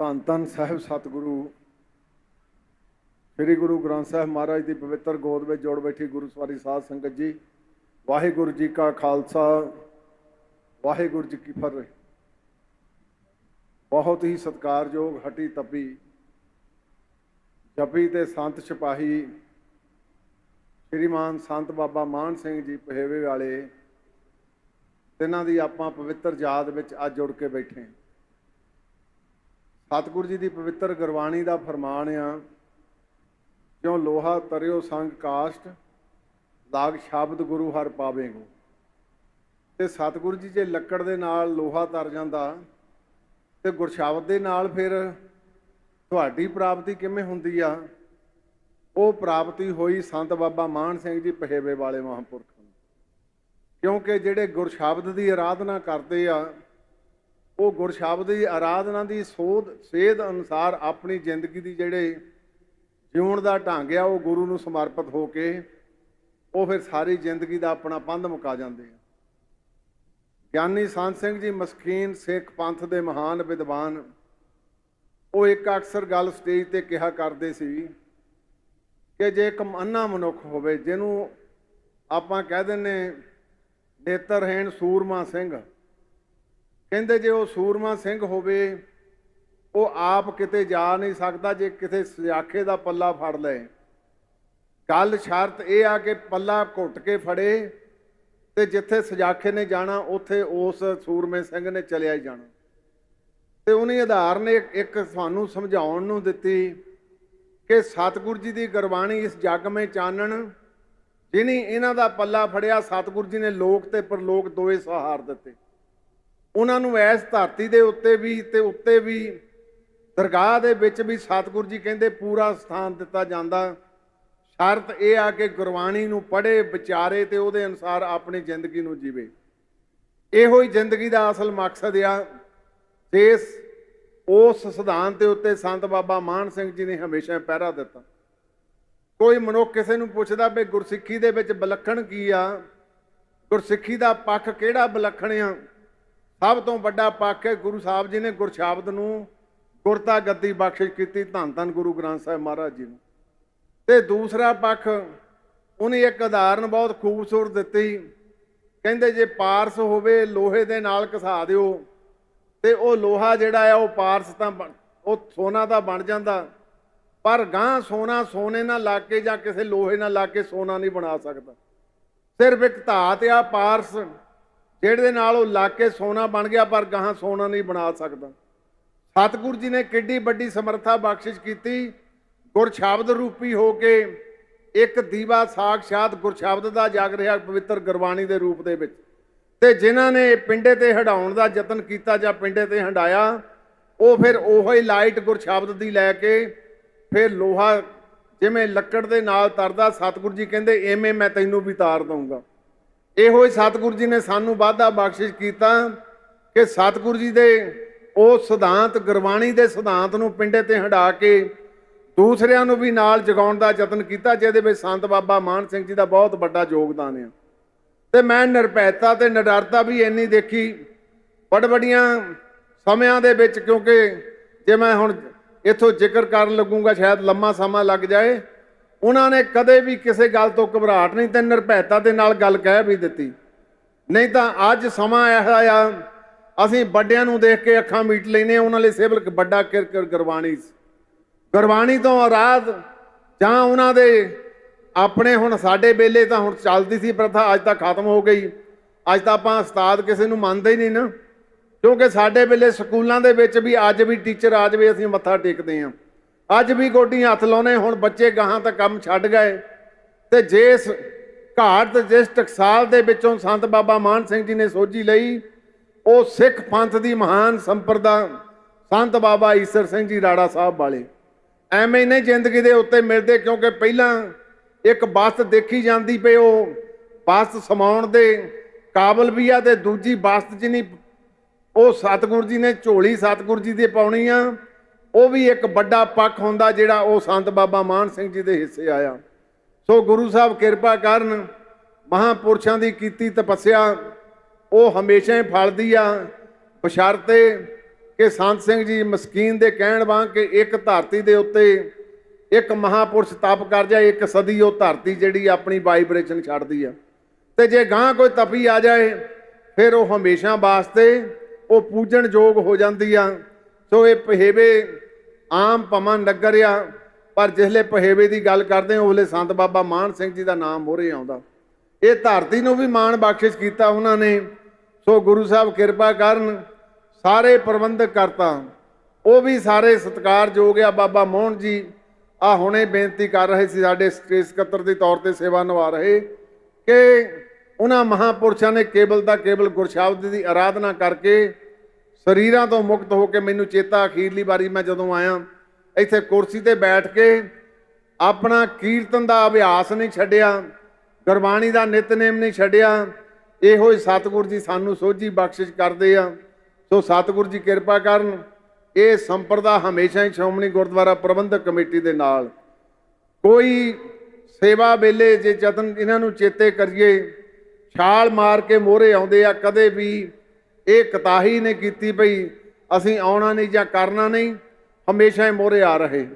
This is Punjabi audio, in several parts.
ਧੰਨ ਧੰਨ ਸਾਹਿਬ, ਸਤਿਗੁਰੂ। ਸ੍ਰੀ ਗੁਰੂ ਗ੍ਰੰਥ ਸਾਹਿਬ ਮਹਾਰਾਜ ਦੀ ਪਵਿੱਤਰ ਗੋਦ ਵਿੱਚ ਜੋੜ ਬੈਠੀ ਗੁਰੂ ਸਵਾਰੀ ਸਾਧ ਸੰਗਤ ਜੀ, ਵਾਹਿਗੁਰੂ ਜੀ ਕਾ ਖਾਲਸਾ, ਵਾਹਿਗੁਰੂ ਜੀ ਕੀ ਫਤਿਹ। ਬਹੁਤ ਹੀ ਸਤਿਕਾਰਯੋਗ ਹਟੀ ਤਪੀ, ਜਪੀ ਤੇ ਸੰਤ ਸਿਪਾਹੀ, ਸ਼੍ਰੀਮਾਨ ਸੰਤ ਬਾਬਾ ਮਾਨ ਸਿੰਘ ਜੀ ਪਹੇਵੇ ਵਾਲੇ, ਤਿੰਨਾਂ ਦੀ ਆਪਾਂ ਪਵਿੱਤਰ ਯਾਦ ਵਿੱਚ ਅੱਜ ਜੁੜ ਕੇ ਬੈਠੇ ਹਾਂ। ਸਤਿਗੁਰੂ ਜੀ ਦੀ ਪਵਿੱਤਰ ਗੁਰਬਾਣੀ ਦਾ ਫਰਮਾਨ ਆ, ਕਿਉ ਲੋਹਾ ਤਰਿਓ ਸੰਗ ਕਾਸ਼ਟ ਲਾਗ ਸ਼ਬਦ ਗੁਰੂ ਹਰ ਪਾਵੇਗੋ। ਤੇ ਸਤਿਗੁਰੂ ਜੀ ਜੇ ਲੱਕੜ ਦੇ ਨਾਲ ਲੋਹਾ ਤਰ ਜਾਂਦਾ, ਤੇ ਗੁਰਸ਼ਬਦ ਦੇ ਨਾਲ ਫਿਰ ਤੁਹਾਡੀ ਪ੍ਰਾਪਤੀ ਕਿਵੇਂ ਹੁੰਦੀ ਆ? ਉਹ ਪ੍ਰਾਪਤੀ ਹੋਈ ਸੰਤ ਬਾਬਾ ਮਾਨ ਸਿੰਘ ਜੀ ਪਹੇਵੇ ਵਾਲੇ ਮਹਾਂਪੁਰਖ ਨੂੰ। ਕਿਉਂਕਿ ਜਿਹੜੇ ਗੁਰਸ਼ਬਦ ਦੀ ਆਰਾਧਨਾ ਕਰਦੇ ਆ ਉਹ ਗੁਰਸ਼ਬਦ ਦੀ ਆਰਾਧਨਾ ਦੀ ਸੋਧ, ਸੇਧ ਅਨੁਸਾਰ ਆਪਣੀ ਜ਼ਿੰਦਗੀ ਦੀ ਜਿਹੜੇ ਜਿਉਣ ਦਾ ਢੰਗ ਆ, ਉਹ ਗੁਰੂ ਨੂੰ ਸਮਰਪਿਤ ਹੋ ਕੇ ਉਹ ਫਿਰ ਸਾਰੀ ਜ਼ਿੰਦਗੀ ਦਾ ਆਪਣਾ ਪੰਧ ਮੁਕਾ ਜਾਂਦੇ ਆ। ਗਿਆਨੀ ਸੰਤ ਸਿੰਘ ਜੀ ਮਸਕੀਨ ਸਿੱਖ ਪੰਥ ਦੇ ਮਹਾਨ ਵਿਦਵਾਨ, ਉਹ ਇੱਕ ਅਕਸਰ ਗੱਲ ਸਟੇਜ ਤੇ ਕਿਹਾ ਕਰਦੇ ਸੀ ਕਿ ਜੇ ਇੱਕ ਅੰਨਾ ਮਨੁੱਖ ਹੋਵੇ, ਜਿਹਨੂੰ ਆਪਾਂ ਕਹਿ ਦਿੰਨੇ ਨੇਤਰਹੀਣ ਸੂਰਮਾ ਸਿੰਘ ਕਹਿੰਦੇ ਜੇ ਉਹ ਸੂਰਮਾ ਸਿੰਘ ਹੋਵੇ, ਉਹ ਆਪ ਕਿਤੇ ਜਾ ਨਹੀਂ ਸਕਦਾ ਜੇ ਕਿਤੇ ਸਿਆਖੇ ਦਾ ਪੱਲਾ ਫੜ ਲਏ। ਗੱਲ ਸ਼ਰਤ ਇਹ ਆ ਕਿ ਪੱਲਾ ਘੁੱਟ ਕੇ ਫੜੇ ਤੇ ਜਿੱਥੇ ਸਜਾਖੇ ਨੇ ਜਾਣਾ, ਉੱਥੇ ਉਸ ਸੂਰਮੇ ਸਿੰਘ ਨੇ ਚਲਿਆ ਹੀ ਜਾਣਾ। ਤੇ ਉਹਨੇ ਆਧਾਰ ਨੇ ਇੱਕ- ਇੱਕ ਸਾਨੂੰ ਸਮਝਾਉਣ ਨੂੰ ਦਿੱਤੀ ਕਿ ਸਤਿਗੁਰੂ ਜੀ ਦੀ ਗੁਰਬਾਣੀ ਇਸ ਜੱਗ ਮੇ ਚਾਨਣ ਜਿਹਨੇ ਇਹਨਾਂ ਦਾ ਪੱਲਾ ਫੜਿਆ, ਸਤਿਗੁਰੂ ਜੀ ਨੇ ਲੋਕ ਤੇ ਪਰਲੋਕ ਦੋਏ ਸਹਾਰ ਦਿੱਤੇ। ਉਹਨਾਂ ਨੂੰ ਐਸ ਧਰਤੀ ਦੇ ਉੱਤੇ ਵੀ ਤੇ ਉੱਤੇ ਵੀ ਦਰਗਾਹ ਦੇ ਵਿੱਚ ਵੀ ਸਤਿਗੁਰੂ ਜੀ ਕਹਿੰਦੇ ਪੂਰਾ ਸਥਾਨ ਦਿੱਤਾ ਜਾਂਦਾ। ਸ਼ਰਤ ਇਹ ਆ ਕਿ ਗੁਰਬਾਣੀ ਨੂੰ ਪੜ੍ਹੇ, ਵਿਚਾਰੇ ਤੇ ਉਹਦੇ ਅਨੁਸਾਰ ਆਪਣੀ ਜ਼ਿੰਦਗੀ ਨੂੰ ਜੀਵੇ। ਇਹੋ ਹੀ ਜ਼ਿੰਦਗੀ ਦਾ ਅਸਲ ਮਕਸਦ ਆ। ਇਸ ਉਸ ਸਿਧਾਂਤ ਦੇ ਉੱਤੇ ਸੰਤ ਬਾਬਾ ਮਾਨ ਸਿੰਘ ਜੀ ਨੇ ਹਮੇਸ਼ਾ ਪਹਿਰਾ ਦਿੱਤਾ। ਕੋਈ ਮਨੁੱਖ ਕਿਸੇ ਨੂੰ ਪੁੱਛਦਾ ਵੀ ਗੁਰਸਿੱਖੀ ਦੇ ਵਿੱਚ ਵਿਲੱਖਣ ਕੀ ਆ? ਗੁਰਸਿੱਖੀ ਦਾ ਪੱਖ ਕਿਹੜਾ ਵਿਲੱਖਣ ਆ? ਸਭ ਤੋਂ ਵੱਡਾ ਪੱਖ ਹੈ ਗੁਰੂ ਸਾਹਿਬ ਜੀ ਨੇ ਗੁਰਸ਼ਬਦ ਨੂੰ ਗੁਰਤਾ ਗੱਦੀ ਬਖਸ਼ਿਸ਼ ਕੀਤੀ, ਧੰਨ ਧੰਨ ਗੁਰੂ ਗ੍ਰੰਥ ਸਾਹਿਬ ਮਹਾਰਾਜ ਜੀ ਨੂੰ। ਤੇ ਦੂਸਰਾ ਪੱਖ, ਉਹਨੇ ਇੱਕ ਉਦਾਹਰਨ ਬਹੁਤ ਖੂਬਸੂਰਤ ਦਿੱਤੀ। ਕਹਿੰਦੇ ਜੇ ਪਾਰਸ ਹੋਵੇ, ਲੋਹੇ ਦੇ ਨਾਲ ਘਸਾ ਦਿਓ, ਤੇ ਉਹ ਲੋਹਾ ਜਿਹੜਾ ਆ ਉਹ ਪਾਰਸ ਤਾਂ ਬਣ- ਉਹ ਸੋਨਾ ਦਾ ਬਣ ਜਾਂਦਾ। ਪਰ ਗਾਂ ਸੋਨਾ ਸੋਨੇ ਨਾਲ ਲਾ ਕੇ ਜਾਂ ਕਿਸੇ ਲੋਹੇ ਨਾਲ ਲਾ ਕੇ ਸੋਨਾ ਨਹੀਂ ਬਣਾ ਸਕਦਾ। ਸਿਰਫ ਇੱਕ ਧਾਤ ਆ ਪਾਰਸ। ਜਿਹੜੇ ਨਾਲ ਉਹ ਲਾ ਕੇ ਸੋਨਾ ਬਣ ਗਿਆ, ਪਰ ਗਾਹਾਂ ਸੋਨਾ ਨਹੀਂ ਬਣਾ ਸਕਦਾ। ਸਤਿਗੁਰੂ ਜੀ ਨੇ ਕਿੱਡੀ ਵੱਡੀ ਸਮਰੱਥਾ ਬਖਸ਼ਿਸ਼ ਕੀਤੀ। ਗੁਰਸ਼ਬਦ ਰੂਪੀ ਹੋ ਕੇ ਇੱਕ ਦੀਵਾ ਸਾਖਸ਼ਾਤ ਗੁਰਸ਼ਬਦ ਦਾ ਜਾਗ ਰਿਹਾ ਪਵਿੱਤਰ ਗੁਰਬਾਣੀ ਦੇ ਰੂਪ ਦੇ ਵਿੱਚ। ਤੇ ਜਿਨ੍ਹਾਂ ਨੇ ਪਿੰਡੇ ਤੇ ਹਟਾਉਣ ਦਾ ਯਤਨ ਕੀਤਾ ਜਾਂ ਪਿੰਡੇ ਤੇ ਹੰਡਾਇਆ ਉਹ ਫਿਰ ਉਹੋ ਹੀ ਲਾਈਟ ਗੁਰਸ਼ਬਦ ਦੀ ਲੈ ਕੇ ਫਿਰ ਲੋਹਾ ਜਿਵੇਂ ਲੱਕੜ ਦੇ ਨਾਲ ਤਰਦਾ, ਸਤਿਗੁਰੂ ਜੀ ਕਹਿੰਦੇ, ਐਵੇਂ ਮੈਂ ਤੈਨੂੰ ਵੀ ਤਾਰ ਦਊਂਗਾ। ਇਹੋ ਹੀ ਸਤਿਗੁਰੂ ਜੀ ਨੇ ਸਾਨੂੰ ਵਾਅਦਾ ਬਖਸ਼ਿਸ਼ ਕੀਤਾ ਕਿ ਸਤਿਗੁਰੂ ਜੀ ਦੇ ਉਹ ਸਿਧਾਂਤ, ਗੁਰਬਾਣੀ ਦੇ ਸਿਧਾਂਤ ਨੂੰ ਪਿੰਡੇ ਤੇ ਹੰਡਾ ਕੇ ਦੂਸਰਿਆਂ ਨੂੰ ਵੀ ਨਾਲ ਜਗਾਉਣ ਦਾ ਯਤਨ ਕੀਤਾ, ਜਿਹਦੇ ਵਿੱਚ ਸੰਤ ਬਾਬਾ ਮਾਨ ਸਿੰਘ ਜੀ ਦਾ ਬਹੁਤ ਵੱਡਾ ਯੋਗਦਾਨ ਹੈ ਤੇ ਮੈਂ ਨਿਰਭੈਤਾ ਤੇ ਨਿਡਰਤਾ ਵੀ ਇੰਨੀ ਦੇਖੀ ਬੜ ਬੜੀਆਂ ਸਮਿਆਂ ਦੇ ਵਿੱਚ, ਕਿਉਂਕਿ ਜੇ ਮੈਂ ਹੁਣ ਇੱਥੋਂ ਜ਼ਿਕਰ ਕਰਨ ਲੱਗੂੰਗਾ, ਸ਼ਾਇਦ ਲੰਮਾ ਸਮਾਂ ਲੱਗ ਜਾਏ ਉਹਨਾਂ ਨੇ ਕਦੇ ਵੀ ਕਿਸੇ ਗੱਲ ਤੋਂ ਘਬਰਾਹਟ ਨਹੀਂ ਤੇ ਨਿਰਭੈਤਾ ਦੇ ਨਾਲ ਗੱਲ ਕਹਿ ਵੀ ਦਿੱਤੀ। ਨਹੀਂ ਤਾਂ ਅੱਜ ਸਮਾਂ ਇਹੋ ਆ ਅਸੀਂ ਵੱਡਿਆਂ ਨੂੰ ਦੇਖ ਕੇ ਅੱਖਾਂ ਮੀਟ ਲੈਨੇ ਉਹਨਾਂ ਲਈ ਸਿਵਲ ਵੱਡਾ ਕਿਰਕਰ ਗੁਰਬਾਣੀ ਗੁਰਬਾਣੀ ਤੋਂ ਆਰਾਧ ਜਾਂ ਉਹਨਾਂ ਦੇ ਆਪਣੇ ਹੁਣ ਸਾਡੇ ਵੇਲੇ ਤਾਂ ਹੁਣ ਚੱਲਦੀ ਸੀ ਪ੍ਰਥਾ, ਅੱਜ ਤਾਂ ਖਤਮ ਹੋ ਗਈ। ਅੱਜ ਤਾਂ ਆਪਾਂ ਉਸਤਾਦ ਕਿਸੇ ਨੂੰ ਮੰਨਦੇ ਹੀ ਨਹੀਂ ਨਾ, ਕਿਉਂਕਿ ਸਾਡੇ ਵੇਲੇ ਸਕੂਲਾਂ ਦੇ ਵਿੱਚ ਵੀ ਅੱਜ ਵੀ ਟੀਚਰ ਆ ਜਾਵੇ, ਅਸੀਂ ਮੱਥਾ ਟੇਕਦੇ ਹਾਂ। ਅੱਜ ਵੀ ਗੋਡੀਆਂ ਹੱਥ ਲਾਉਨੇ ਹੁਣ ਬੱਚੇ ਗਾਹਾਂ ਤਾਂ ਕੰਮ ਛੱਡ ਗਏ। ਤੇ ਜਿਸ ਘਾਟ ਜਿਸ ਟਕਸਾਲ ਦੇ ਵਿੱਚੋਂ ਸੰਤ ਬਾਬਾ ਮਾਨ ਸਿੰਘ ਜੀ ਨੇ ਸੋਝੀ ਲਈ, ਉਹ ਸਿੱਖ ਪੰਥ ਦੀ ਮਹਾਨ ਸੰਪਰਦਾ ਸੰਤ ਬਾਬਾ ਈਸਰ ਸਿੰਘ ਜੀ ਰਾੜਾ ਸਾਹਿਬ ਵਾਲੇ। ਐਵੇਂ ਹੀ ਨਹੀਂ ਜ਼ਿੰਦਗੀ ਦੇ ਉੱਤੇ ਮਿਲਦੇ, ਕਿਉਂਕਿ ਪਹਿਲਾਂ ਇੱਕ ਬਸਤ ਦੇਖੀ ਜਾਂਦੀ ਪਈ ਉਹ ਬਸਤ ਸਮਾਉਣ ਦੇ ਕਾਬਲ ਵੀ ਆ ਤੇ ਦੂਜੀ ਬਸਤ ਚ ਉਹ ਸਤਿਗੁਰੂ ਜੀ ਨੇ ਝੋਲੀ ਸਤਿਗੁਰੂ ਜੀ ਦੇ ਪਾਉਣੀ ਆ। ਉਹ ਵੀ ਇੱਕ ਵੱਡਾ ਪੱਖ ਹੁੰਦਾ ਜਿਹੜਾ ਉਹ ਸੰਤ ਬਾਬਾ ਮਾਨ ਸਿੰਘ ਜੀ ਦੇ ਹਿੱਸੇ ਆਇਆ। ਸੋ ਗੁਰੂ ਸਾਹਿਬ ਕਿਰਪਾ ਕਰਨ ਮਹਾਪੁਰਸ਼ਾਂ ਦੀ ਕੀਤੀ ਤਪੱਸਿਆ ਉਹ ਹਮੇਸ਼ਾ ਹੀ ਫਲਦੀ ਆ। ਬਸ਼ਰਤੇ ਕਿ ਸੰਤ ਸਿੰਘ ਜੀ ਮਸਕੀਨ ਦੇ ਕਹਿਣ ਵਾਂ ਕਿ ਇੱਕ ਧਰਤੀ ਦੇ ਉੱਤੇ ਇੱਕ ਮਹਾਪੁਰਸ਼ ਤਪ ਕਰ ਜਾਏ, ਇੱਕ ਸਦੀ ਉਹ ਧਰਤੀ ਜਿਹੜੀ ਆਪਣੀ ਵਾਈਬ੍ਰੇਸ਼ਨ ਛੱਡਦੀ ਆ। ਤੇ ਜੇ ਗਾਂ ਕੋਈ ਤਪੀ ਆ ਜਾਏ, ਫਿਰ ਉਹ ਹਮੇਸ਼ਾ ਵਾਸਤੇ ਉਹ ਪੂਜਣ ਯੋਗ ਹੋ ਜਾਂਦੀ ਆ। ਸੋ ਇਹ ਪਹੇਵੇ ਆਮ ਪਮਨ ਨਗਰ ਆ ਪਰ ਜਿਸਲੇ ਪਹੇਵੇ ਦੀ ਗੱਲ ਕਰਦੇ ਹਾਂ ਉਹਲੇ ਸੰਤ ਬਾਬਾ ਮਾਨ ਸਿੰਘ ਜੀ ਦਾ ਨਾਮ ਮੋਰੇ ਆਉਂਦਾ। ਇਹ ਧਰਤੀ ਨੂੰ ਵੀ ਮਾਣ ਬਖਸ਼ਿਸ਼ ਕੀਤਾ ਉਹਨਾਂ ਨੇ। ਸੋ ਗੁਰੂ ਸਾਹਿਬ ਕਿਰਪਾ ਕਰਨ, ਸਾਰੇ ਪ੍ਰਬੰਧਕ ਕਰਤਾ। ਉਹ ਵੀ ਸਾਰੇ ਸਤਿਕਾਰਯੋਗ ਆ ਬਾਬਾ ਮੋਹਨ ਜੀ। ਆ ਹੁਣੇ ਬੇਨਤੀ ਕਰ ਰਹੇ ਸੀ ਸਾਡੇ ਸਟੇਜ ਸਕੱਤਰ ਦੇ ਤੌਰ ਤੇ ਸੇਵਾ ਨਿਭਾ ਰਹੇ ਕਿ ਉਹਨਾਂ ਮਹਾਪੁਰਸ਼ਾਂ ਨੇ ਕੇਵਲ ਦਾ ਕੇਵਲ ਗੁਰਸ਼ਬਦ ਦੀ ਆਰਾਧਨਾ ਕਰਕੇ ਸਰੀਰਾਂ ਤੋਂ ਮੁਕਤ ਹੋ ਕੇ ਮੈਨੂੰ ਚੇਤਾ ਅਖੀਰਲੀ ਵਾਰੀ ਮੈਂ ਜਦੋਂ ਆਇਆ, ਇੱਥੇ ਕੁਰਸੀ ਤੇ ਬੈਠ ਕੇ ਆਪਣਾ ਕੀਰਤਨ ਦਾ ਅਭਿਆਸ ਨਹੀਂ ਛੱਡਿਆ, ਗੁਰਬਾਣੀ ਦਾ ਨਿਤਨੇਮ ਨਹੀਂ ਛੱਡਿਆ, ਇਹੋ ਹੀ ਸਤਿਗੁਰ ਜੀ ਸਾਨੂੰ ਸੋਝੀ ਬਖਸ਼ਿਸ਼ ਕਰਦੇ ਆ। ਸੋ ਸਤਿਗੁਰ ਜੀ ਕਿਰਪਾ ਕਰਨ, ਇਹ ਸੰਪਰਦਾ ਹਮੇਸ਼ਾ ਹੀ ਸ਼੍ਰੋਮਣੀ ਗੁਰਦੁਆਰਾ ਪ੍ਰਬੰਧਕ ਕਮੇਟੀ ਦੇ ਨਾਲ। ਕੋਈ ਸੇਵਾ ਵੇਲੇ ਜੇ ਯਤਨ ਇਹਨਾਂ ਨੂੰ ਚੇਤੇ ਕਰੀਏ, ਛਾਲ ਮਾਰ ਕੇ ਮੋਹਰੇ ਆਉਂਦੇ ਆ, ਕਦੇ ਵੀ ਇਹ ਕਤਾਹੀ ਨੇ ਕੀਤੀ ਭਈ ਅਸੀਂ ਆਉਣਾ ਨਹੀਂ ਜਾਂ ਕਰਨਾ ਨਹੀਂ, ਹਮੇਸ਼ਾ ਹੀ ਮੋਹਰੇ ਆ ਰਹੇ।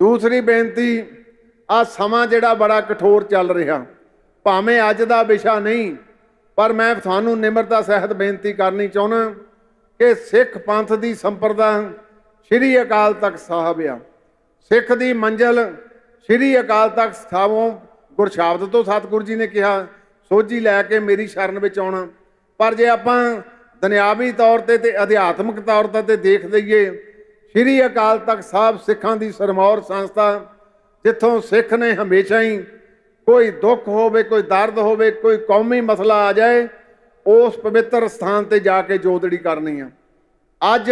ਦੂਸਰੀ ਬੇਨਤੀ ਆ ਸਮਾਂ ਜਿਹੜਾ ਬੜਾ ਕਠੋਰ ਚੱਲ ਰਿਹਾ। ਭਾਵੇਂ ਅੱਜ ਦਾ ਵਿਸ਼ਾ ਨਹੀਂ, ਪਰ ਮੈਂ ਤੁਹਾਨੂੰ ਨਿਮਰਤਾ ਸਹਿਤ ਬੇਨਤੀ ਕਰਨੀ ਚਾਹੁੰਦਾ ਕਿ ਸਿੱਖ ਪੰਥ ਦੀ ਸੰਪਰਦਾ ਸ੍ਰੀ ਅਕਾਲ ਤਖਤ ਸਾਹਿਬ ਆ। ਸਿੱਖ ਦੀ ਮੰਜ਼ਲ ਸ੍ਰੀ ਅਕਾਲ ਤਖਤ ਸਾਹਿਬੋਂ ਗੁਰਸ਼ਬਦ ਤੋਂ ਸਤਿਗੁਰੂ ਜੀ ਨੇ ਕਿਹਾ, ਸੋਝੀ ਲੈ ਕੇ ਮੇਰੀ ਸ਼ਰਨ ਵਿੱਚ ਆਉਣਾ। ਪਰ ਜੇ ਆਪਾਂ ਦੁਨਿਆਵੀ ਤੌਰ ਤੇ ਤੇ ਅਧਿਆਤਮਿਕ ਤੌਰ ਤੇ ਤੇ ਦੇਖ ਲਈਏ, ਸ੍ਰੀ ਅਕਾਲ ਤਖਤ ਸਾਹਿਬ ਸਿੱਖਾਂ ਦੀ ਸਰਮੌਰ ਸੰਸਥਾ, ਜਿੱਥੋਂ ਸਿੱਖ ਨੇ ਹਮੇਸ਼ਾ ਹੀ ਕੋਈ ਦੁੱਖ ਹੋਵੇ, ਕੋਈ ਦਰਦ ਹੋਵੇ, ਕੋਈ ਕੌਮੀ ਮਸਲਾ ਆ ਜਾਏ, ਉਸ ਪਵਿੱਤਰ ਸਥਾਨ ਤੇ ਜਾ ਕੇ ਜੋਦੜੀ ਕਰਨੀ ਆ। ਅੱਜ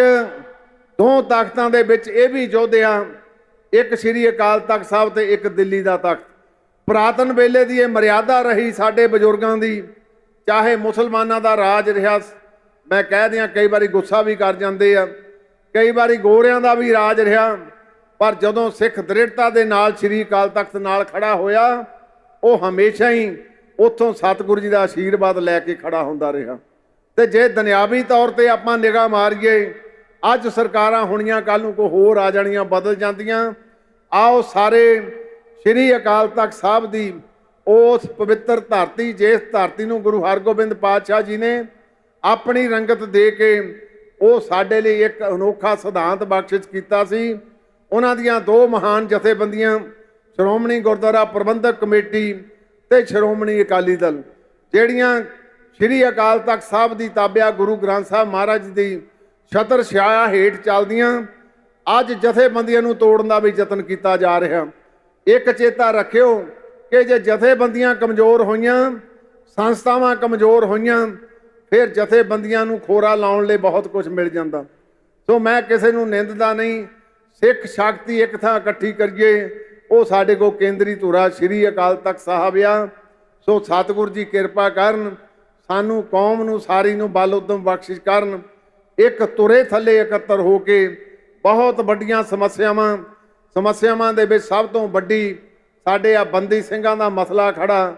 ਦੋ ਤਖਤਾਂ ਦੇ ਵਿੱਚ ਇਹ ਵੀ ਯੋਧੇ ਇੱਕ ਸ੍ਰੀ ਅਕਾਲ ਤਖਤ ਸਾਹਿਬ ਤੇ ਇੱਕ ਦਿੱਲੀ ਦਾ ਤਖਤ। ਪੁਰਾਤਨ ਵੇਲੇ ਦੀ ਇਹ ਮਰਿਆਦਾ ਰਹੀ ਸਾਡੇ ਬਜ਼ੁਰਗਾਂ ਦੀ, ਚਾਹੇ ਮੁਸਲਮਾਨਾਂ ਦਾ ਰਾਜ ਰਿਹਾ ਮੈਂ ਕਹਿ ਦਿਆਂ ਕਈ ਵਾਰੀ ਗੁੱਸਾ ਵੀ ਕਰ ਜਾਂਦੇ ਆ, ਕਈ ਵਾਰੀ ਗੋਰਿਆਂ ਦਾ ਵੀ ਰਾਜ ਰਿਹਾ, ਪਰ ਜਦੋਂ ਸਿੱਖ ਦ੍ਰਿੜਤਾ ਦੇ ਨਾਲ ਸ੍ਰੀ ਅਕਾਲ ਤਖਤ ਨਾਲ ਖੜਾ ਹੋਇਆ, ਉਹ ਹਮੇਸ਼ਾ ਹੀ ਉੱਥੋਂ ਸਤਿਗੁਰੂ ਜੀ ਦਾ ਆਸ਼ੀਰਵਾਦ ਲੈ ਕੇ ਖੜਾ ਹੁੰਦਾ ਰਿਹਾ। ਤੇ ਜੇ ਦੁਨਿਆਵੀ ਤੌਰ ਤੇ ਆਪਾਂ ਨਿਗਾਹ ਮਾਰੀਏ, ਅੱਜ ਸਰਕਾਰਾਂ ਹੋਣੀਆਂ ਕੱਲ ਨੂੰ ਕੋ ਹੋਰ ਆ ਜਾਣੀਆਂ, ਬਦਲ ਜਾਂਦੀਆਂ, ਆਓ ਸਾਰੇ ਸ੍ਰੀ ਅਕਾਲ ਤਖਤ ਸਾਹਿਬ ਦੀ ਉਸ ਪਵਿੱਤਰ ਧਰਤੀ, ਜਿਸ ਧਰਤੀ ਨੂੰ ਗੁਰੂ ਹਰਗੋਬਿੰਦ ਪਾਤਸ਼ਾਹ ਜੀ ਨੇ ਆਪਣੀ ਰੰਗਤ ਦੇ ਕੇ ਉਹ ਸਾਡੇ ਲਈ ਇੱਕ ਅਨੋਖਾ ਸਿਧਾਂਤ ਬਖਸ਼ਿਸ਼ ਕੀਤਾ ਸੀ। ਉਹਨਾਂ ਦੀਆਂ ਦੋ ਮਹਾਨ ਜਥੇਬੰਦੀਆਂ, ਸ਼੍ਰੋਮਣੀ ਗੁਰਦੁਆਰਾ ਪ੍ਰਬੰਧਕ ਕਮੇਟੀ ਤੇ ਸ਼੍ਰੋਮਣੀ ਅਕਾਲੀ ਦਲ, ਜਿਹੜੀਆਂ ਸ੍ਰੀ ਅਕਾਲ ਤਖਤ ਸਾਹਿਬ ਦੀ ਤਾਬਿਆ ਗੁਰੂ ਗ੍ਰੰਥ ਸਾਹਿਬ ਮਹਾਰਾਜ ਦੀ ਛਤਰ ਛਾਇਆ ਹੇਠ ਚੱਲਦੀਆਂ, ਅੱਜ ਜਥੇਬੰਦੀਆਂ ਨੂੰ ਤੋੜਨ ਦਾ ਵੀ ਯਤਨ ਕੀਤਾ ਜਾ ਰਿਹਾ। ਇੱਕ ਚੇਤਾ ਰੱਖਿਓ ਕਿ ਜੇ ਜਥੇਬੰਦੀਆਂ ਕਮਜ਼ੋਰ ਹੋਈਆਂ, ਸੰਸਥਾਵਾਂ ਕਮਜ਼ੋਰ ਹੋਈਆਂ ਫਿਰ ਜਥੇਬੰਦੀਆਂ ਨੂੰ ਖੋਰਾ ਲਾਉਣ ਲਈ ਬਹੁਤ ਕੁਝ ਮਿਲ ਜਾਂਦਾ। ਸੋ ਮੈਂ ਕਿਸੇ ਨੂੰ ਨਿੰਦਦਾ ਨਹੀਂ। ਸਿੱਖ ਸ਼ਕਤੀ ਇੱਕ ਥਾਂ ਇਕੱਠੀ ਕਰੀਏ। ਉਹ ਸਾਡੇ ਕੋ ਕੇਂਦਰੀ ਧੁਰਾ ਸ੍ਰੀ ਅਕਾਲ ਤਖਤ ਸਾਹਿਬ ਆ। ਸੋ ਸਤਿਗੁਰ ਜੀ ਕਿਰਪਾ ਕਰਨ, ਸਾਨੂੰ ਕੌਮ ਨੂੰ, ਸਾਰੀ ਨੂੰ ਬਲ ਉਦਮ ਬਖਸ਼ਿਸ਼ ਕਰਨ। ਇੱਕ ਤੁਰੇ ਥੱਲੇ ਇਕੱਤਰ ਹੋ ਕੇ ਬਹੁਤ ਵੱਡੀਆਂ ਸਮੱਸਿਆਵਾਂ ਸਮੱਸਿਆਵਾਂ ਦੇ ਵਿੱਚ ਸਭ ਤੋਂ ਵੱਡੀ ਸਾਡੇ ਆ ਬੰਦੀ ਸਿੰਘਾਂ ਦਾ ਮਸਲਾ ਖੜਾ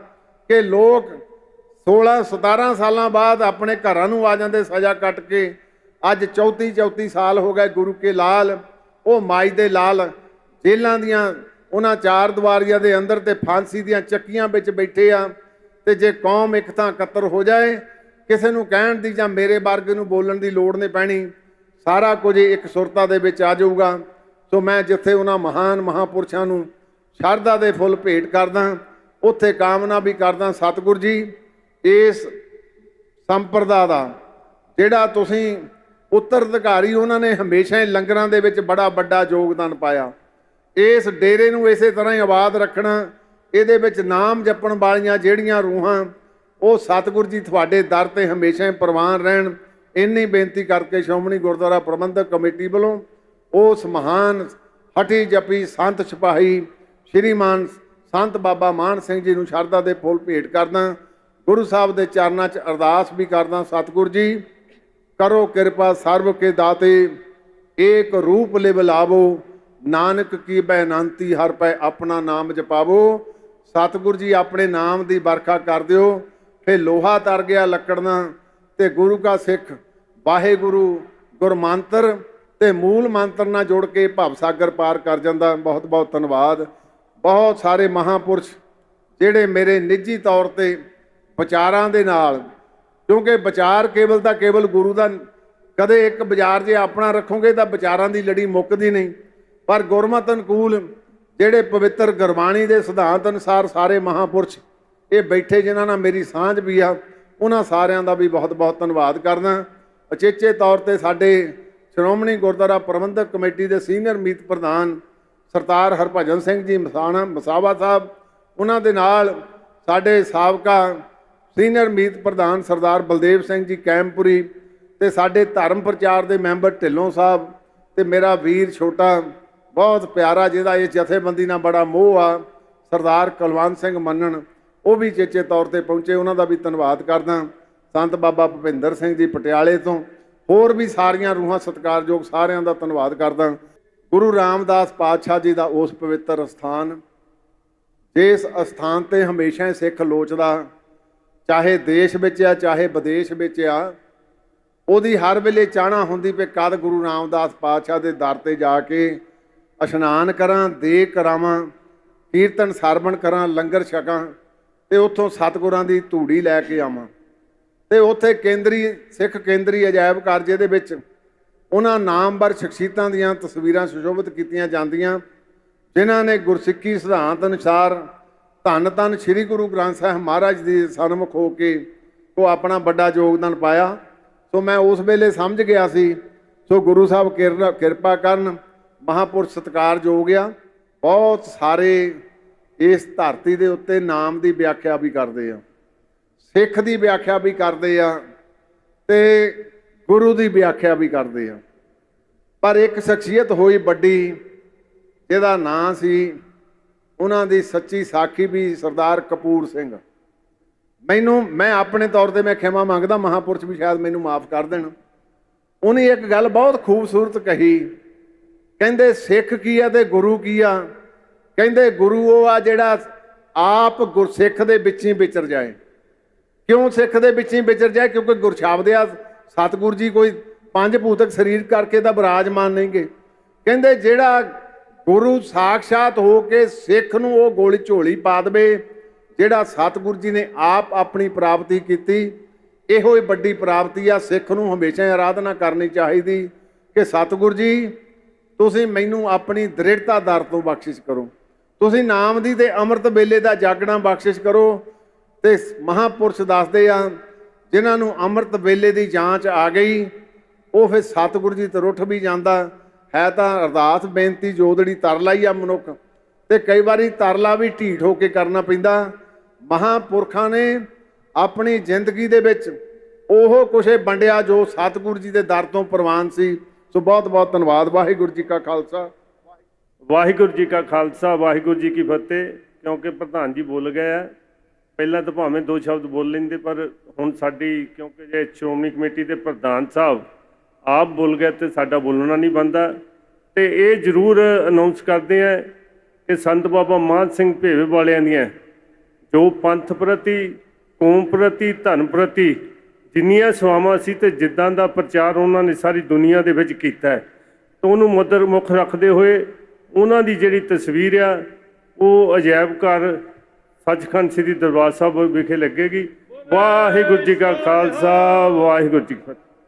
ਕਿ ਲੋਕ 16 17 ਸਾਲਾਂ ਬਾਅਦ ਆਪਣੇ ਘਰਾਂ ਨੂੰ ਆ ਜਾਂਦੇ ਸਜ਼ਾ ਕੱਟ ਕੇ। ਅੱਜ 34 34 ਸਾਲ ਹੋ ਗਏ ਗੁਰੂ ਕੇ ਲਾਲ। ਉਹ ਮਾਈ ਦੇ ਲਾਲ ਜੇਲਾਂ ਦੀਆਂ, ਉਹਨਾਂ ਚਾਰ ਦੀਵਾਰੀਆਂ ਦੇ ਅੰਦਰ ਤੇ ਫਾਂਸੀ ਦੀਆਂ ਚੱਕੀਆਂ ਵਿੱਚ ਬੈਠੇ ਆ। ਤੇ ਜੇ ਕੌਮ ਇੱਕ ਤਾਂ ਇਕੱਤਰ ਹੋ ਜਾਏ, ਕਿਸੇ ਨੂੰ ਕਹਿਣ ਦੀ ਜਾਂ ਮੇਰੇ ਵਰਗ ਨੂੰ ਬੋਲਣ ਦੀ ਲੋੜ ਨਹੀਂ ਪੈਣੀ, ਸਾਰਾ ਕੁਝ ਇੱਕ ਸੁਰਤਾ ਦੇ ਵਿੱਚ ਆ ਜਾਊਗਾ। ਸੋ ਮੈਂ ਜਿੱਥੇ ਉਹਨਾਂ ਮਹਾਨ ਮਹਾਪੁਰਸ਼ਾਂ ਨੂੰ ਸ਼ਰਧਾ ਦੇ ਫੁੱਲ ਭੇਟ ਕਰਦਾ, ਉੱਥੇ ਕਾਮਨਾ ਵੀ ਕਰਦਾ ਸਤਿਗੁਰ ਜੀ। ਇਸ ਸੰਪਰਦਾ ਦਾ, ਜਿਹੜਾ ਤੁਸੀਂ ਉੱਤਰਾਧਿਕਾਰੀ ਉਹਨਾਂ ਨੇ ਹਮੇਸ਼ਾ ਹੀ ਲੰਗਰਾਂ ਦੇ ਵਿੱਚ ਬੜਾ ਵੱਡਾ ਯੋਗਦਾਨ ਪਾਇਆ। ਇਸ ਡੇਰੇ ਨੂੰ ਇਸੇ ਤਰ੍ਹਾਂ ਹੀ ਆਬਾਦ ਰੱਖਣਾ, ਇਹਦੇ ਵਿੱਚ ਨਾਮ ਜਪਣ ਵਾਲੀਆਂ ਜਿਹੜੀਆਂ ਰੂਹਾਂ, ਉਹ ਸਤਿਗੁਰ ਜੀ ਤੁਹਾਡੇ ਦਰ ਤੇ ਹਮੇਸ਼ਾ ਹੀ ਪ੍ਰਵਾਨ ਰਹਿਣ। ਇੰਨੀ ਬੇਨਤੀ ਕਰਕੇ ਸ਼੍ਰੋਮਣੀ ਗੁਰਦੁਆਰਾ ਪ੍ਰਬੰਧਕ ਕਮੇਟੀ ਵੱਲੋਂ ਉਸ ਮਹਾਨ ਹਟੀ ਜਪੀ ਸੰਤ ਸਿਪਾਹੀ, ਸ਼੍ਰੀਮਾਨ ਸੰਤ ਬਾਬਾ ਮਾਨ ਸਿੰਘ ਜੀ ਨੂੰ ਸ਼ਰਧਾ ਦੇ ਫੁੱਲ ਭੇਟ ਕਰਦਾ। ਗੁਰੂ ਸਾਹਿਬ ਦੇ ਚਰਨਾਂ 'ਚ ਅਰਦਾਸ ਵੀ ਕਰਦਾ, ਸਤਿਗੁਰ ਜੀ, ਕਰੋ ਕਿਰਪਾ, ਸਰਬ ਕੇ ਦਾਤੇ, ਏਕ ਰੂਪ ਲਿਵ ਲਾਵੋ, ਨਾਨਕ ਕੀ ਬੈਨੰਤੀ ਹਰ ਪੈ ਆਪਣਾ ਨਾਮ ਜਪਾਵੋ। ਸਤਿਗੁਰ ਜੀ, ਆਪਣੇ ਨਾਮ ਦੀ ਵਰਖਾ ਕਰ ਦਿਓ, ਫੇ ਲੋਹਾ ਤਰ ਗਿਆ ਲੱਕੜਨਾ, ਤੇ ਗੁਰੂ ਕਾ ਸਿੱਖ, ਵਾਹਿਗੁਰੂ, ਗੁਰਮੰਤਰ ਤੇ ਮੂਲ ਮੰਤਰ ਨਾਲ ਜੋੜ ਕੇ ਭਵ ਸਾਗਰ ਪਾਰ ਕਰ ਜਾਂਦਾ। ਬਹੁਤ ਬਹੁਤ ਧੰਨਵਾਦ। ਬਹੁਤ ਸਾਰੇ ਮਹਾਪੁਰਸ਼, ਜਿਹੜੇ ਮੇਰੇ ਨਿੱਜੀ ਤੌਰ ਤੇ ਵਿਚਾਰਾਂ ਦੇ ਨਾਲ, ਕਿਉਂਕਿ ਵਿਚਾਰ ਕੇਵਲ ਤਾਂ ਕੇਵਲ ਗੁਰੂ ਦਾ ਕਦੇ ਇੱਕ ਬਾਜ਼ਾਰ ਜੇ ਆਪਣਾ ਰੱਖੋਗੇ ਤਾਂ ਵਿਚਾਰਾਂ ਦੀ ਲੜੀ ਮੁੱਕਦੀ ਨਹੀਂ। ਪਰ ਗੁਰਮਤਿ ਅਨੁਕੂਲ ਜਿਹੜੇ ਪਵਿੱਤਰ ਗੁਰਬਾਣੀ ਦੇ ਸਿਧਾਂਤ ਅਨੁਸਾਰ ਸਾਰੇ ਮਹਾਪੁਰਸ਼ ਇਹ ਬੈਠੇ ਜਿਨ੍ਹਾਂ ਨਾਲ ਮੇਰੀ ਸਾਂਝ ਵੀ ਆ, ਉਹਨਾਂ ਸਾਰਿਆਂ ਦਾ ਵੀ ਬਹੁਤ ਬਹੁਤ ਧੰਨਵਾਦ ਕਰਦਾ। ਅਚੇਚੇ ਤੌਰ ਤੇ ਸਾਡੇ ਸ਼੍ਰੋਮਣੀ ਗੁਰਦੁਆਰਾ ਪ੍ਰਬੰਧਕ ਕਮੇਟੀ ਦੇ ਸੀਨੀਅਰ ਮੀਤ ਪ੍ਰਧਾਨ ਸਰਦਾਰ ਹਰਭਜਨ ਸਿੰਘ ਜੀ ਮਸਾਣਾ, ਮਸਾਵਾ ਸਾਹਿਬ, ਉਹਨਾਂ ਦੇ ਨਾਲ ਸਾਡੇ ਸਾਬਕਾ ਸੀਨੀਅਰ ਮੀਤ ਪ੍ਰਧਾਨ ਸਰਦਾਰ ਬਲਦੇਵ ਸਿੰਘ ਜੀ ਕੈਮਪੁਰੀ ਤੇ ਸਾਡੇ ਧਰਮ ਪ੍ਰਚਾਰ ਦੇ ਮੈਂਬਰ ਢਿੱਲੋਂ ਸਾਹਿਬ ਤੇ ਮੇਰਾ ਵੀਰ ਛੋਟਾ ਬਹੁਤ ਪਿਆਰਾ ਜਿਹਦਾ ਇਹ ਜਥੇਬੰਦੀ ਨਾਲ ਬੜਾ ਮੋਹ ਆ, ਸਰਦਾਰ ਕੁਲਵੰਤ ਸਿੰਘ ਮੰਨਣ, ਉਹ ਵੀ ਚੇਚੇ ਤੌਰ ਤੇ ਪਹੁੰਚੇ, ਉਹਨਾਂ ਦਾ ਵੀ ਧੰਨਵਾਦ ਕਰਦਾ। ਸੰਤ ਬਾਬਾ ਭੁਪਿੰਦਰ ਸਿੰਘ ਜੀ ਪਟਿਆਲੇ ਤੋਂ, ਹੋਰ ਵੀ ਸਾਰੀਆਂ ਰੂਹਾਂ ਸਤਿਕਾਰਯੋਗ ਸਾਰਿਆਂ ਦਾ ਧੰਨਵਾਦ ਕਰਦਾ। ਗੁਰੂ ਰਾਮਦਾਸ ਪਾਤਸ਼ਾਹ ਜੀ ਦਾ ਉਸ ਪਵਿੱਤਰ ਸਥਾਨ, ਜਿਸ ਅਸਥਾਨ ਤੇ ਹਮੇਸ਼ਾ ਹੀ ਸਿੱਖ ਲੋਚਦਾ ਚਾਹੇ ਦੇਸ਼ ਵਿੱਚ ਆ, ਚਾਹੇ ਵਿਦੇਸ਼ ਵਿੱਚ ਆ, ਉਹਦੀ ਹਰ ਵੇਲੇ ਚਾਹਣਾ ਹੁੰਦੀ ਪਈ ਕਦ ਗੁਰੂ ਰਾਮਦਾਸ ਪਾਤਸ਼ਾਹ ਦੇ ਦਰ ਤੇ ਜਾ ਕੇ ਇਸ਼ਨਾਨ ਕਰਾਂ ਦੇ ਕਰਾਵਾਂ, ਕੀਰਤਨ ਸਰਵਣ ਕਰਾਂ, ਲੰਗਰ ਛਕਾਂ ਤੇ ਉੱਥੋਂ ਸਤਿਗੁਰਾਂ ਦੀ ਧੂੜੀ ਲੈ ਕੇ ਆਵਾਂ। ਤੇ ਉੱਥੇ ਕੇਂਦਰੀ, ਸਿੱਖ ਕੇਂਦਰੀ ਅਜਾਇਬ ਘਰ ਜਿਹਦੇ ਵਿੱਚ ਉਹਨਾਂ ਨਾਮਵਰ ਸ਼ਖਸੀਅਤਾਂ ਦੀਆਂ ਤਸਵੀਰਾਂ ਸੁਸ਼ੋਭਿਤ ਕੀਤੀਆਂ ਜਾਂਦੀਆਂ, ਜਿਨ੍ਹਾਂ ਨੇ ਗੁਰਸਿੱਖੀ ਸਿਧਾਂਤ ਅਨੁਸਾਰ ਧੰਨ ਧੰਨ ਸ੍ਰੀ ਗੁਰੂ ਗ੍ਰੰਥ ਸਾਹਿਬ ਮਹਾਰਾਜ ਦੀ ਸਨਮੁਖ ਹੋ ਕੇ ਉਹ ਆਪਣਾ ਵੱਡਾ ਯੋਗਦਾਨ ਪਾਇਆ। ਸੋ ਮੈਂ ਉਸ ਵੇਲੇ ਸਮਝ ਗਿਆ ਸੀ, ਸੋ ਗੁਰੂ ਸਾਹਿਬ ਕਿਰ- ਕਿਰਪਾ ਕਰਨ ਮਹਾਪੁਰਸ਼ ਸਤਿਕਾਰਯੋਗ ਆ। ਬਹੁਤ ਸਾਰੇ ਇਸ ਧਰਤੀ ਦੇ ਉੱਤੇ ਨਾਮ ਦੀ ਵਿਆਖਿਆ ਵੀ ਕਰਦੇ ਆ, ਸਿੱਖ ਦੀ ਵਿਆਖਿਆ ਵੀ ਕਰਦੇ ਆ ਤੇ ਗੁਰੂ ਦੀ ਵਿਆਖਿਆ ਵੀ ਕਰਦੇ ਆ। ਪਰ ਇੱਕ ਸ਼ਖਸੀਅਤ ਹੋਈ ਵੱਡੀ, ਜਿਹਦਾ ਨਾਂ ਸੀ ਉਹਨਾਂ ਦੀ ਸੱਚੀ ਸਾਖੀ ਵੀ ਸਰਦਾਰ ਕਪੂਰ ਸਿੰਘ। ਮੈਨੂੰ, ਮੈਂ ਆਪਣੇ ਤੌਰ ਤੇ ਮੈਂ ਖਿਮਾ ਮੰਗਦਾ, ਮਹਾਪੁਰਸ਼ ਵੀ ਸ਼ਾਇਦ ਮੈਨੂੰ ਮਾਫ ਕਰ ਦੇਣ। ਉਹਨੇ ਇੱਕ ਗੱਲ ਬਹੁਤ ਖੂਬਸੂਰਤ ਕਹੀ। ਕਹਿੰਦੇ, ਸਿੱਖ ਕੀ ਆ ਤੇ ਗੁਰੂ ਕੀ ਆ? ਕਹਿੰਦੇ, ਗੁਰੂ ਉਹ ਆ ਜਿਹੜਾ ਆਪ ਗੁਰਸਿੱਖ ਦੇ ਵਿੱਚ ਹੀ ਵਿਚਰ ਜਾਏ। ਕਿਉਂ ਸਿੱਖ ਦੇ ਵਿੱਚ ਹੀ ਵਿਚਰ ਜਾਏ? ਕਿਉਂਕਿ ਗੁਰਸ਼ਬਦ ਆ, ਸਤਿਗੁਰ ਜੀ ਕੋਈ ਪੰਜ ਭੂਤਕ ਸਰੀਰ ਕਰਕੇ ਤਾਂ ਬਿਰਾਜਮਾਨ ਨਹੀਂਗੇ। ਕਹਿੰਦੇ, ਜਿਹੜਾ ਗੁਰੂ ਸਾਖਸ਼ਾਤ ਹੋ ਕੇ ਸਿੱਖ ਨੂੰ ਉਹ ਗੋਲੀ ਝੋਲੀ ਪਾ ਦੇਵੇ, ਜਿਹੜਾ ਸਤਿਗੁਰ ਜੀ ਨੇ ਆਪ ਆਪਣੀ ਪ੍ਰਾਪਤੀ ਕੀਤੀ। ਇਹੋ ਹੀ ਵੱਡੀ ਪ੍ਰਾਪਤੀ ਆ, ਸਿੱਖ ਨੂੰ ਹਮੇਸ਼ਾ ਹੀ ਆਰਾਧਨਾ ਕਰਨੀ ਚਾਹੀਦੀ ਕਿ ਸਤਿਗੁਰ ਜੀ, ਤੁਸੀਂ ਮੈਨੂੰ ਆਪਣੀ ਦ੍ਰਿੜਤਾ ਦਰ ਤੋਂ ਬਖਸ਼ਿਸ਼ ਕਰੋ। ਤੁਸੀਂ ਨਾਮ ਦੀ ਤੇ ਅੰਮ੍ਰਿਤ ਵੇਲੇ ਦਾ ਜਾਗਣਾ ਬਖਸ਼ਿਸ਼ ਕਰੋ ਤੇ ਮਹਾਪੁਰਸ਼ ਦੱਸਦੇ ਆ, ਜਿਨ੍ਹਾਂ ਨੂੰ ਅੰਮ੍ਰਿਤ ਵੇਲੇ ਦੀ ਜਾਂਚ ਆ ਗਈ, ਉਹ ਫਿਰ ਸਤਿਗੁਰੂ ਜੀ ਤੇ ਰੁੱਠ ਵੀ ਜਾਂਦਾ। ਹੈ ਤਾਂ ਅਰਦਾਸ ਬੇਨਤੀ ਜੋਦੜੀ ਤਰਲਾ ਹੀ ਆ ਮਨੁੱਖ, ਤੇ ਕਈ ਵਾਰੀ ਤਰਲਾ ਵੀ ਢੀਠ ਹੋ ਕੇ ਕਰਨਾ ਪੈਂਦਾ। ਮਹਾਪੁਰਖਾਂ ਨੇ ਆਪਣੀ ਜ਼ਿੰਦਗੀ ਦੇ ਵਿੱਚ ਉਹ ਕੁਛੇ ਵੰਡਿਆ ਜੋ ਸਤਿਗੁਰੂ ਜੀ ਦੇ ਦਰ ਤੋਂ ਪ੍ਰਵਾਨ ਸੀ। ਸੋ ਬਹੁਤ ਬਹੁਤ ਧੰਨਵਾਦ। ਵਾਹਿਗੁਰੂ ਜੀ ਕਾ ਖਾਲਸਾ। ਵਾਹਿਗੁਰੂ ਜੀ ਕਾ ਖਾਲਸਾ, ਵਾਹਿਗੁਰੂ ਜੀ ਕੀ ਫਤਿਹ। ਕਿਉਂਕਿ ਪ੍ਰਧਾਨ ਜੀ ਬੋਲ ਗਏ ਆ। ਪਹਿਲਾਂ ਤਾਂ ਭਾਵੇਂ ਦੋ ਸ਼ਬਦ ਬੋਲ ਲੈਂਦੇ, ਪਰ ਹੁਣ ਸਾਡੀ, ਕਿਉਂਕਿ ਜੇ ਸ਼੍ਰੋਮਣੀ ਕਮੇਟੀ ਦੇ ਪ੍ਰਧਾਨ ਸਾਹਿਬ ਆਪ ਬੋਲ ਗਏ ਤੇ ਸਾਡਾ ਬੋਲਣਾ ਨਹੀਂ ਬੰਦਾ ਤੇ ਇਹ ਜ਼ਰੂਰ ਅਨਾਉਂਸ ਕਰਦੇ ਆ ਕਿ ਸੰਤ ਬਾਬਾ ਮਾਨ ਸਿੰਘ ਭੇਵੇ ਵਾਲਿਆਂ ਦੀਆਂ ਜੋ ਪੰਥ ਪ੍ਰਤੀ, ਕੌਮ ਪ੍ਰਤੀ ਧਨ ਪ੍ਰਤੀ ਜਿੰਨੀਆਂ ਸੇਵਾਵਾਂ ਸੀ ਤੇ ਜਿੱਦਾਂ ਦਾ ਪ੍ਰਚਾਰ ਉਹਨਾਂ ਨੇ ਸਾਰੀ ਦੁਨੀਆ ਦੇ ਵਿੱਚ ਕੀਤਾ ਹੈ, ਤਾਂ ਉਹਨੂੰ ਮਦਰ ਮੁੱਖ ਰੱਖਦੇ ਹੋਏ ਉਹਨਾਂ ਦੀ ਜਿਹੜੀ ਤਸਵੀਰ ਆ, ਉਹ ਅਜਾਇਬ ਘਰ ਸੱਚਖੰਡ ਸ੍ਰੀ ਦਰਬਾਰ ਸਾਹਿਬ ਵਿਖੇ ਲੱਗੇਗੀ। ਵਾਹਿਗੁਰੂ ਜੀ ਕਾ ਖਾਲਸਾ, ਵਾਹਿਗੁਰੂ ਜੀ ਕੀ ਫਤਿਹ।